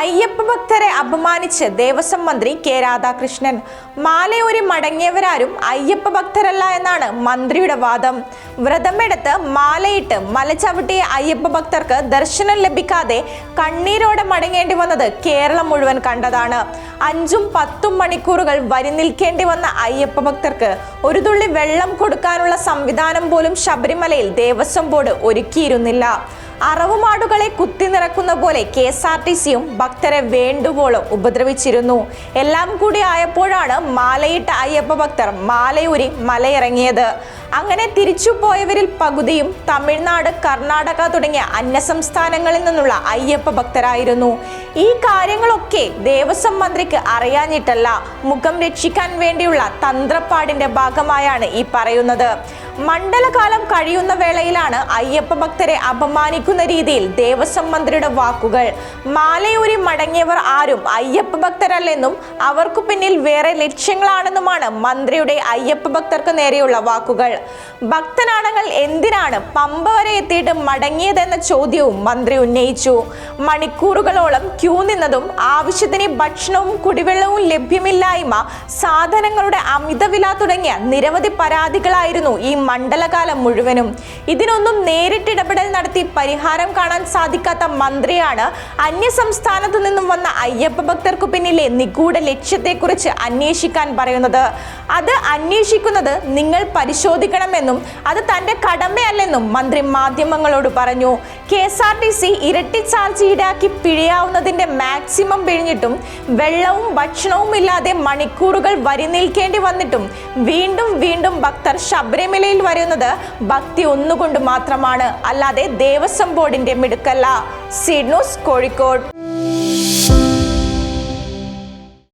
അയ്യപ്പ ഭക്തരെ അപമാനിച്ച് ദേവസ്വം മന്ത്രി കെ രാധാകൃഷ്ണൻ. മാലയൂരി മടങ്ങിയവരാരും അയ്യപ്പ ഭക്തരല്ല എന്നാണ് മന്ത്രിയുടെ വാദം. വ്രതമെടുത്ത് മാലയിട്ട് മലചവിട്ടിയ അയ്യപ്പ ഭക്തർക്ക് ദർശനം ലഭിക്കാതെ കണ്ണീരോടെ മടങ്ങേണ്ടി വന്നത് കേരളം മുഴുവൻ കണ്ടതാണ്. അഞ്ചും പത്തും മണിക്കൂറുകൾ വരി നിൽക്കേണ്ടി വന്ന അയ്യപ്പ ഭക്തർക്ക് ഒരു തുള്ളി വെള്ളം കൊടുക്കാനുള്ള സംവിധാനം പോലും ശബരിമലയിൽ ദേവസ്വം ബോർഡ് ഒരുക്കിയിരുന്നില്ല. അറവുമാടുകളെ കുത്തിനിറക്കുന്ന പോലെ കെ എസ് ആർ ടി സിയും ഭക്തരെ വേണ്ടുവോളം ഉപദ്രവിച്ചിരുന്നു. എല്ലാം കൂടി ആയപ്പോഴാണ് മാലയിട്ട അയ്യപ്പ ഭക്തർ മാലയൂരി മലയിറങ്ങിയത്. അങ്ങനെ തിരിച്ചു പോയവരിൽ പകുതിയും തമിഴ്നാട് കർണാടക തുടങ്ങിയ അന്യസംസ്ഥാനങ്ങളിൽ നിന്നുള്ള അയ്യപ്പ ഭക്തരായിരുന്നു. ഈ കാര്യങ്ങളൊക്കെ ദേവസ്വം മന്ത്രിക്ക് അറിയാഞ്ഞിട്ടല്ല മുഖം രക്ഷിക്കാൻ വേണ്ടിയുള്ള തന്ത്രപ്പാടിന്റെ ഭാഗമായാണ് ഈ പറയുന്നത്. മണ്ഡലകാലം കഴിയുന്ന വേളയിലാണ് അയ്യപ്പ ഭക്തരെ അപമാനിക്കുന്ന രീതിയിൽ ദേവസ്വം മന്ത്രിയുടെ വാക്കുകൾ. മാലയൂരി മടങ്ങിയവർ ആരും അയ്യപ്പ ഭക്തരല്ലെന്നും അവർക്കു പിന്നിൽ വേറെ ലക്ഷ്യങ്ങളാണെന്നുമാണ് മന്ത്രിയുടെ അയ്യപ്പ ഭക്തർക്ക് നേരെയുള്ള വാക്കുകൾ. ഭക്തനാണങ്ങൾ എന്തിനാണ് പമ്പ വരെ എത്തിയിട്ട് മടങ്ങിയതെന്ന ചോദ്യവും മന്ത്രി ഉന്നയിച്ചു. മണിക്കൂറുകളോളം ക്യൂ നിന്നതും ആവശ്യത്തിന് ഭക്ഷണവും കുടിവെള്ളവും ലഭ്യമില്ലായ്മ സാധനങ്ങളുടെ അമിതവില തുടങ്ങിയ നിരവധി പരാതികളായിരുന്നു ഈ മണ്ഡലകാലം മുഴുവനും. ഇതിനൊന്നും നേരിട്ട് ഇടപെടൽ നടത്തി പരിഹാരം കാണാൻ സാധിക്കാത്ത മന്ത്രിയാണ് അന്യസംസ്ഥാനത്തു നിന്നും വന്ന അയ്യപ്പ ഭക്തർക്കു പിന്നിലെ നിഗൂഢ ലക്ഷ്യത്തെക്കുറിച്ച് അന്വേഷിക്കാൻ പറയുന്നത്. അത് അന്വേഷിക്കുന്നത് നിങ്ങൾ പരിശോധിക്കണമെന്നും അത് തന്റെ കടമയല്ലെന്നും മന്ത്രി മാധ്യമങ്ങളോട് പറഞ്ഞു. K S R T C ഇരട്ടി ചാർജ് ഈടാക്കി പിഴയാവുന്നതിന്റെ മാക്സിമം പിഴിഞ്ഞിട്ടും വെള്ളവും ഭക്ഷണവും ഇല്ലാതെ മണിക്കൂറുകൾ വരി നിൽക്കേണ്ടി വന്നിട്ടും വീണ്ടും വീണ്ടും ഭക്തർ ശബരിമലയിൽ വരുന്നത് ഭക്തി ഒന്നുകൊണ്ട് മാത്രമാണ്. അല്ലാതെ ദേവസ്വം ബോർഡിന്റെ മിടുക്കല്ല. സിഡ്നൂസ് കോഴിക്കോട്.